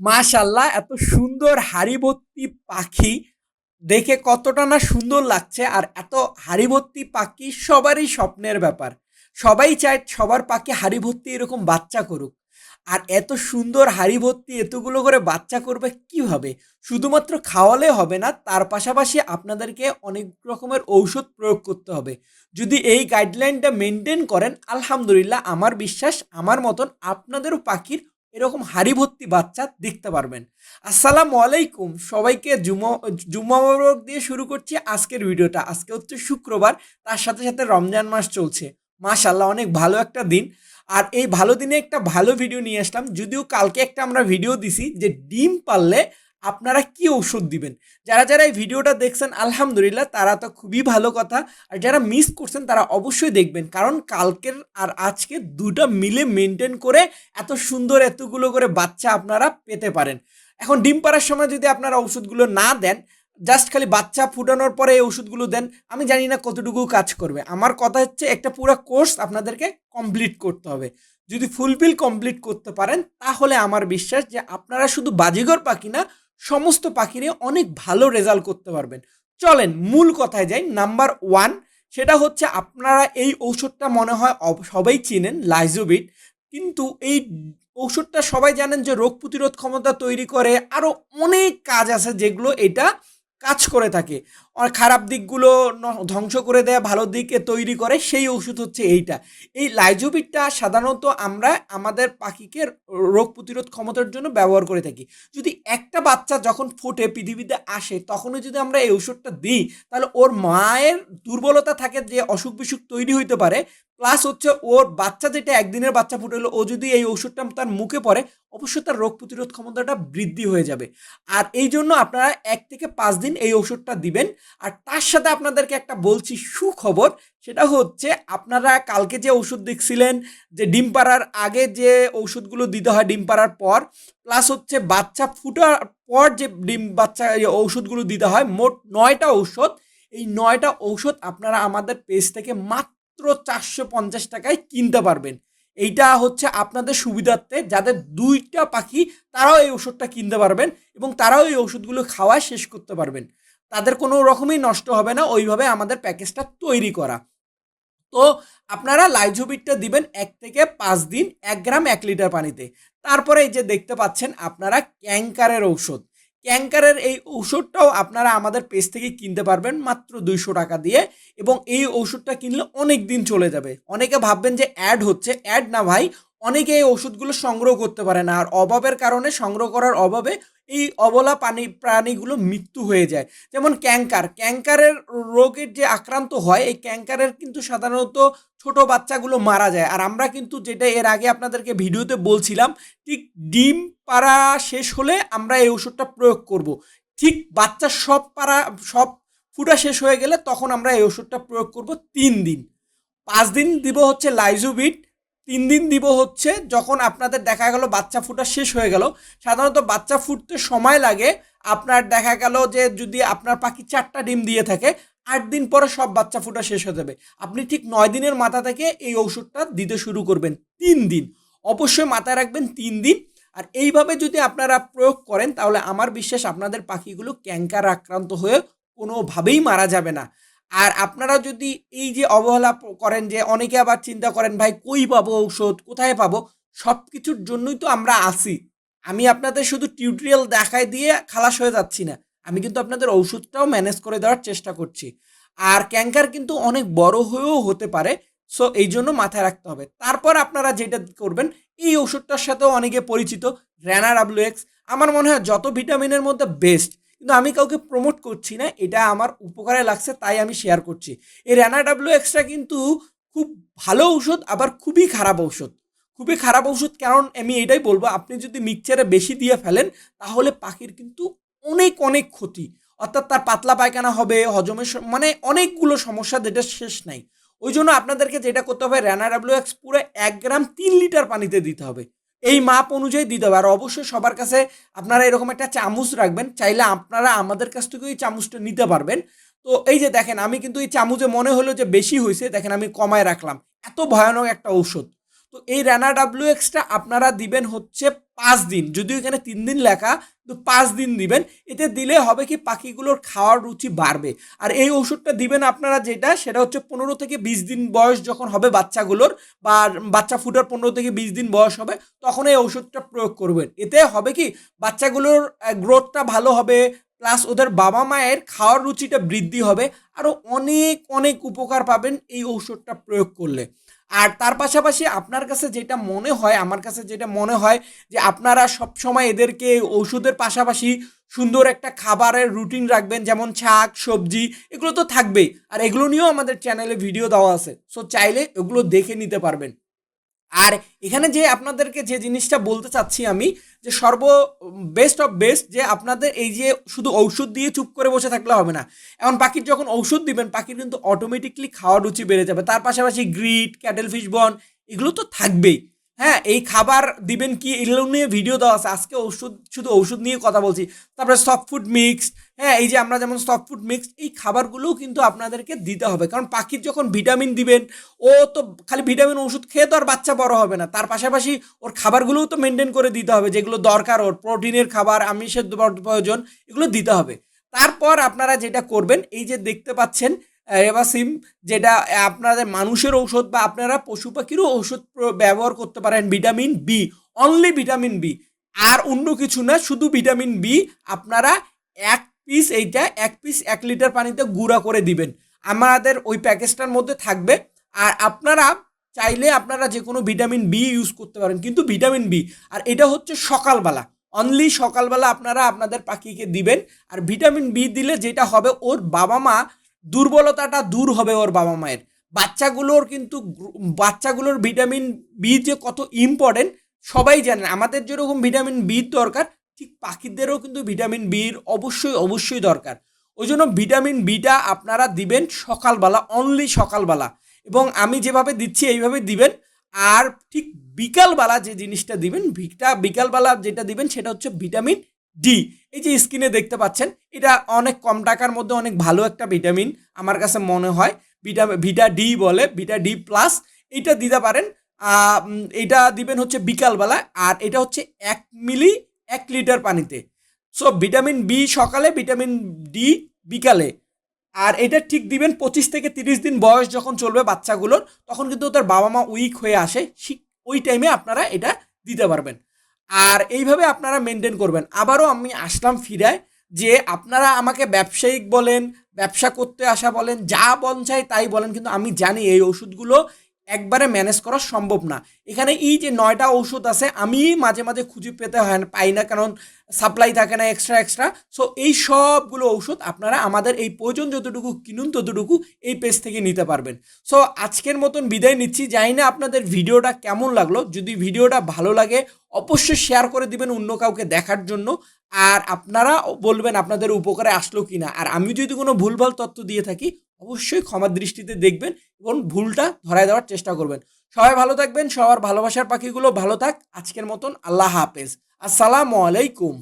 মাশাল্লাহ এত সুন্দর হাড়ি ভর্তি পাখি। দেখে কতটা না সুন্দর লাগছে আর এত ভর্তি পাখি সবারই স্বপ্নের ব্যাপার। সবাই চায় সবার পাখি হাড়ি ভর্তি এরকম বাচ্চা করুক। আর এত সুন্দর হাড়ি ভর্তি এতগুলো করে বাচ্চা করবে কীভাবে? শুধুমাত্র খাওয়ালে হবে না, তার পাশাপাশি আপনাদেরকে অনেক রকমের ঔষধ প্রয়োগ করতে হবে। যদি এই গাইডলাইনটা মেনটেন করেন, আলহামদুলিল্লাহ, আমার বিশ্বাস, আমার মতন আপনাদেরও পাখির এরকম হাড়ি ভর্তি বাচ্চা দেখতে পারবেন। আসসালামু আলাইকুম। সবাইকে জুমা জুমাবরক দিয়ে শুরু করছি আজকের ভিডিওটা। আজকে হচ্ছে শুক্রবার, তার সাথে সাথে রমজান মাস চলছে। মাশাল্লাহ অনেক ভালো একটা দিন। আর এই ভালো দিনে একটা ভালো ভিডিও নিয়ে আসলাম। যদিও কালকে একটা আমরা ভিডিও দিছি যে ডিম পারলে আপনারা কি ঔষধ দিবেন? যারা যারা এই ভিডিওটা দেখছেন, আলহামদুলিল্লাহ তারা তো খুবই ভালো কথা। আর যারা মিস করছেন, তারা অবশ্যই দেখবেন। কারণ কালকের আর আজকে দুটো মিলে মেনটেন করে এত সুন্দর এতগুলো করে বাচ্চা আপনারা পেতে পারেন। এখন ডিম পাড়ার সময় যদি আপনারা ওষুধগুলো না দেন জাস্ট খালি বাচ্চা ফুটানোর পরে এই ওষুধগুলো দেন, আমি জানি না কতটুকু কাজ করবে। আমার কথা হচ্ছে, একটা পুরো কোর্স আপনাদেরকে কমপ্লিট করতে হবে। যদি ফুলফিল কমপ্লিট করতে পারেন, তাহলে আমার বিশ্বাস যে আপনারা শুধু বাজিঘর পাখি না সমস্ত পাখি নিয়ে অনেক ভালো রেজাল্ট করতে পারবেন। চলেন মূল কথায় যাই নাম্বার ওয়ান সেটা হচ্ছে আপনারা এই ঔষধটা মনে হয় সবাই চিনেন লাইজোবিট কিন্তু এই ঔষধটা সবাই জানেন যে রোগ প্রতিরোধ ক্ষমতা তৈরি করে আরও অনেক কাজ আছে যেগুলো এটা কাজ করে থাকে। খারাপ দিকগুলো ধ্বংস করে দেয়, ভালো দিকে তৈরি করে, সেই ওষুধ হচ্ছে এইটা। এই লাইজোবিটটা সাধারণত আমরা আমাদের পাখিকে রোগ প্রতিরোধ ক্ষমতার জন্য ব্যবহার করে থাকি। যদি একটা বাচ্চা যখন ফোটে, পৃথিবীতে আসে তখনই যদি আমরা এই ওষুধটা দিই, তাহলে ওর মায়ের দুর্বলতা থাকে যে অসুখ বিসুখ তৈরি হইতে পারে, প্লাস হচ্ছে ওর বাচ্চা যেটা একদিনের বাচ্চা ফুটেলো ও যদি এই ওষুধটা তার মুখে পড়ে, অবশ্যই তার রোগ প্রতিরোধ ক্ষমতাটা বৃদ্ধি হয়ে যাবে। আর এই জন্য আপনারা এক থেকে পাঁচ দিন এই ওষুধটা দিবেন আর তার সাথে আপনাদেরকে একটা বলছি সুখবর, সেটা হচ্ছে আপনারা কালকে যে ওষুধ দেখছিলেন, যে ডিম পাড়ার আগে যে ওষুধগুলো দিতে হয় ডিম পাড়ার পর প্লাস হচ্ছে বাচ্চা ফুটার পর যে ডিম বাচ্চা ওষুধগুলো দিতে হয়, মোট নয়টা ঔষধ। এই নয়টা ঔষধ আপনারা আমাদের পেজ থেকে মাত্র চারশো পঞ্চাশ টাকায় কিনতে পারবেন। এইটা হচ্ছে আপনাদের সুবিধার্থে যাদের দুইটা পাখি, তারাও এই ওষুধটা কিনতে পারবেন এবং তারাও এই ওষুধগুলো খাওয়া শেষ করতে পারবেন। তাদের কোনো রকমই নষ্ট হবে না, ওইভাবে আমাদের প্যাকেজটা তৈরি করা। তো আপনারা লাইজোবিটটা দিবেন এক থেকে পাঁচ দিন এক গ্রাম এক লিটার পানিতে। তারপরে এই যে দেখতে পাচ্ছেন আপনারা ক্যাঙ্কারের ঔষধ। ক্যাঙ্কারের এই ঔষধটাও আপনারা আমাদের পেজ থেকে কিনতে পারবেন মাত্র দুইশো টাকা দিয়ে এবং এই ঔষধটা কিনলে অনেক দিন চলে যাবে। অনেকে ভাববেন যে অ্যাড হচ্ছে, অ্যাড না ভাই অনেকে এই ওষুধগুলো সংগ্রহ করতে পারে না, আর অভাবের কারণে সংগ্রহ করার অভাবে এই অবলা পানি, প্রাণীগুলো মৃত্যু হয়ে যায়। যেমন ক্যাঙ্কার ক্যাঙ্কারের রোগের যে আক্রান্ত হয়, এই ক্যাঙ্কারের কিন্তু সাধারণত ছোট বাচ্চাগুলো মারা যায়। আর আমরা কিন্তু যেটা এর আগে আপনাদেরকে ভিডিওতে বলছিলাম, ঠিক ডিম পাড়া শেষ হলে আমরা এই ওষুধটা প্রয়োগ করব। ঠিক বাচ্চা সব পাড়া, সব ফুটা শেষ হয়ে গেলে তখন আমরা এই ওষুধটা প্রয়োগ করব তিন দিন। পাঁচ দিন দিব হচ্ছে লাইজোবিট তিন দিন দিব হচ্ছে, যখন আপনাদের দেখা গেল বাচ্চা ফুটা শেষ হয়ে গেল। সাধারণত বাচ্চা ফুটতে সময় লাগে। আপনার দেখা গেল যে যদি আপনার পাখি চারটা ডিম দিয়ে থাকে, আট দিন পরে সব বাচ্চা ফুটা শেষ হয়ে যাবে। আপনি ঠিক নয় দিনের মাথা থেকে এই ওষুধটা দিতে শুরু করবেন। তিন দিন। অবশ্যই মাথায় রাখবেন তিন দিন। আর এইভাবে যদি আপনারা প্রয়োগ করেন, তাহলে আমার বিশ্বাস আপনাদের পাখিগুলো ক্যাঙ্কার আক্রান্ত হয়ে কোনোভাবেই মারা যাবে না। আর আপনারা যদি এই যে অবহেলা করেন যে অনেকে আবার চিন্তা করেন, ভাই, কই পাবো ঔষধ? কোথায় পাবো? সব কিছুর জন্যই তো আমরা আসি। আমি আপনাদের শুধু টিউটোরিয়াল দেখাই দিয়ে খালাস হয়ে যাচ্ছি না। আমি কিন্তু আপনাদের ঔষধটাও ম্যানেজ করে দেওয়ার চেষ্টা করছি। আর ক্যাঙ্কার কিন্তু অনেক বড় হয়েও হতে পারে সো এই জন্য মাথায় রাখতে হবে। তারপর আপনারা যেটা করবেন, এই ওষুধটার সাথেও অনেকে পরিচিত র্যানা ডাব্লিউ এক্স আমার মনে হয় যত ভিটামিনের মধ্যে বেস্ট কিন্তু আমি কাউকে প্রমোট করছি না, এটা আমার উপকারে লাগছে, তাই আমি শেয়ার করছি। এই র্যানা ডাব্লিউ এক্সটা কিন্তু খুব ভালো ঔষধ, আবার খুবই খারাপ ঔষধ। খুবই খারাপ ওষুধ কারণ আমি এটাই বলব, আপনি যদি মিক্সচারে বেশি দিয়ে ফেলেন, তাহলে পাখির কিন্তু অনেক অনেক ক্ষতি। অর্থাৎ তার পাতলা পায়খানা হবে হজমের মানে অনেকগুলো সমস্যা যেটা শেষ নাই। ওই জন্য আপনাদেরকে যেটা করতে হবে র্যানা ডাব্লিউ এক্স পুরো এক গ্রাম তিন লিটার পানিতে দিতে হবে। এই মাপ অনুযায়ী দিতে হবে। আর অবশ্যই সবার কাছে আপনারা এরকম একটা চামচ রাখবেন, চাইলে আপনারা আমাদের কাছ থেকে ওই চামচটা নিতে পারবেন। তো এই যে দেখেন, আমি কিন্তু এই চামচে মনে হলো যে বেশি হয়েছে, দেখেন আমি কমায় রাখলাম। এত ভয়ানক একটা ঔষধ। তো এই রানা ডাব্লিউ এক্সটা আপনারা দিবেন হচ্ছে পাঁচ দিন। যদিও এখানে তিন দিন লেখা তো পাঁচ দিন দিবেন। এতে দিলে হবে কি পাখিগুলোর খাওয়ার রুচি বাড়বে। আর এই ওষুধটা দিবেন আপনারা যেটা, সেটা হচ্ছে পনেরো থেকে বিশ দিন বয়স যখন হবে বাচ্চাগুলোর, বা বাচ্চা ফুটার পনেরো থেকে বিশ দিন বয়স হবে, তখন এই ওষুধটা প্রয়োগ করবেন। এতে হবে কি বাচ্চাগুলোর গ্রোথটা ভালো হবে, প্লাস ওদের বাবা মায়ের খাওয়ার রুচিটা বৃদ্ধি হবে। আরও অনেক অনেক উপকার পাবেন এই ঔষধটা প্রয়োগ করলে। আর তার পাশাপাশি আপনার কাছে যেটা মনে হয়, আমার কাছে যেটা মনে হয় যে আপনারা সব সময় এদেরকে ওষুধের পাশাপাশি সুন্দর একটা খাবারের রুটিন রাখবেন, যেমন শাক, সবজি, এগুলো তো থাকবেই। আর এগুলো নিয়েও আমাদের চ্যানেলে ভিডিও দেওয়া আছে। সো চাইলে এগুলো দেখে নিতে পারবেন। আর এখানে যে আপনাদেরকে যে জিনিসটা বলতে চাচ্ছি আমি, যে সর্ব বেস্ট অফ বেস্ট যে আপনাদের এই যে শুধু ঔষধ দিয়ে চুপ করে বসে থাকলে হবে না। এখন পাখির যখন ঔষধ দিবেন, পাখির কিন্তু অটোমেটিকলি খাওয়ার রুচি বেড়ে যাবে। তার পাশাপাশি গ্রিট ক্যাটেল ফিশ বন এগুলো তো থাকবেই। হ্যাঁ এই খাবার দিবেন কি? এগুলো নিয়ে ভিডিও দেওয়া আছে। আজকে ওষুধ, শুধু ওষুধ নিয়ে কথা বলছি। তারপরে সফট ফুড মিক্সড হ্যাঁ এই যে আমরা যেমন সফট ফুড মিক্সড এই খাবারগুলোও কিন্তু আপনাদেরকে দিতে হবে। কারণ পাখির যখন ভিটামিন দিবেন, ও তো খালি ভিটামিন ওষুধ খেয়ে তো আর বাচ্চা বড় হবে না। তার পাশাপাশি ওর খাবারগুলোও তো মেনটেন করে দিতে হবে। যেগুলো দরকার, ওর প্রোটিনের খাবার, আমিষের প্রয়োজন, এগুলো দিতে হবে। তারপর আপনারা যেটা করবেন, এই যে দেখতে পাচ্ছেন রেবাসিম যেটা আপনাদের মানুষের ঔষধ বা আপনারা পশু পাখিরও ঔষধ ব্যবহার করতে পারেন vitamin B only vitamin B আর অন্য কিছু না, শুধু ভিটামিন বি আপনারা এক পিস এইটা, এক পিস এক লিটার পানিতে গুঁড়া করে দিবেন। আমাদের ওই প্যাকেজটার মধ্যে থাকবে। আর আপনারা চাইলে আপনারা যে কোনো ভিটামিন বি ইউজ করতে পারেন, কিন্তু ভিটামিন বি আর এটা হচ্ছে সকালবেলা। অনলি সকালবেলা আপনারা আপনাদের পাখিকে দিবেন। আর ভিটামিন বি দিলে যেটা হবে, ওর বাবা মা দুর্বলতাটা দূর হবে ওর বাবা মায়ের। বাচ্চাগুলোর কিন্তু বাচ্চাগুলোর ভিটামিন বি যে কত ইম্পর্টেন্ট সবাই জানেন আমাদের যেরকম ভিটামিন বির দরকার, ঠিক পাখিদেরও কিন্তু ভিটামিন বির অবশ্যই অবশ্যই দরকার। ওই জন্য ভিটামিন বিটা আপনারা দিবেন সকালবেলা অনলি সকালবেলা। এবং আমি যেভাবে দিচ্ছি, এইভাবে দিবেন। আর ঠিক বিকালবেলা যে জিনিসটা দিবেন, ভিটা বিকালবেলা যেটা দিবেন, সেটা হচ্ছে ভিটামিন ডি এই যে স্ক্রিনে দেখতে পাচ্ছেন, এটা অনেক কম টাকার মধ্যে অনেক ভালো একটা ভিটামিন আমার কাছে মনে হয়। ভিটা ভিটা ডি বলে ভিটা ডি প্লাস এইটা দিতে পারেন এটা দিবেন হচ্ছে বিকালবেলা, আর এটা হচ্ছে এক মিলি এক লিটার পানিতে। সো ভিটামিন বি সকালে, ভিটামিন ডি বিকালে। আর এটা ঠিক দিবেন পঁচিশ থেকে তিরিশ দিন বয়স যখন চলবে বাচ্চাগুলোর, তখন কিন্তু তার বাবা মা উইক হয়ে আসে ওই টাইমে আপনারা এটা দিতে পারবেন। আর এইভাবে আপনারা মেনটেন করবেন। আবারও আমি আসলাম ফিরায় যে আপনারা আমাকে ব্যবসায়িক বলেন, ব্যবসা করতে আসা বলেন, যা বন চাই তাই বলেন, কিন্তু আমি জানি এই ওষুধগুলো একবারে ম্যানেজ করা সম্ভব না। এখানে এই যে নয়টা ঔষধ আছে আমি মাঝে মাঝে খুঁজে পেতে হয়, পাই না কারণ সাপ্লাই থাকে না এক্সট্রা এক্সট্রা সো এই সবগুলো ঔষধ আপনারা আমাদের এই প্রয়োজন যতটুকু কিনুন, ততটুকু এই পেজ থেকে নিতে পারবেন। সো আজকের মতন বিদায় নিচ্ছি। জানি না আপনাদের ভিডিওটা কেমন লাগল। যদি ভিডিওটা ভালো লাগে, অবশ্যই শেয়ার করে দিবেন অন্য কাউকে দেখার জন্য। আর আপনারা বলবেন আপনাদের উপকারে আসলো কি না আর আমি যদি কোনো ভুলভাল তথ্য দিয়ে থাকি অবশ্যই ক্ষমার দৃষ্টিতে দেখবেন এবং ভুলটা ধরায় দেওয়ার চেষ্টা করবেন। সবাই ভালো থাকবেন, সবার ভালোবাসার পাখিগুলো ভালো থাক। আজকের মতন আল্লাহ হাফেজ। আসসালামু আলাইকুম।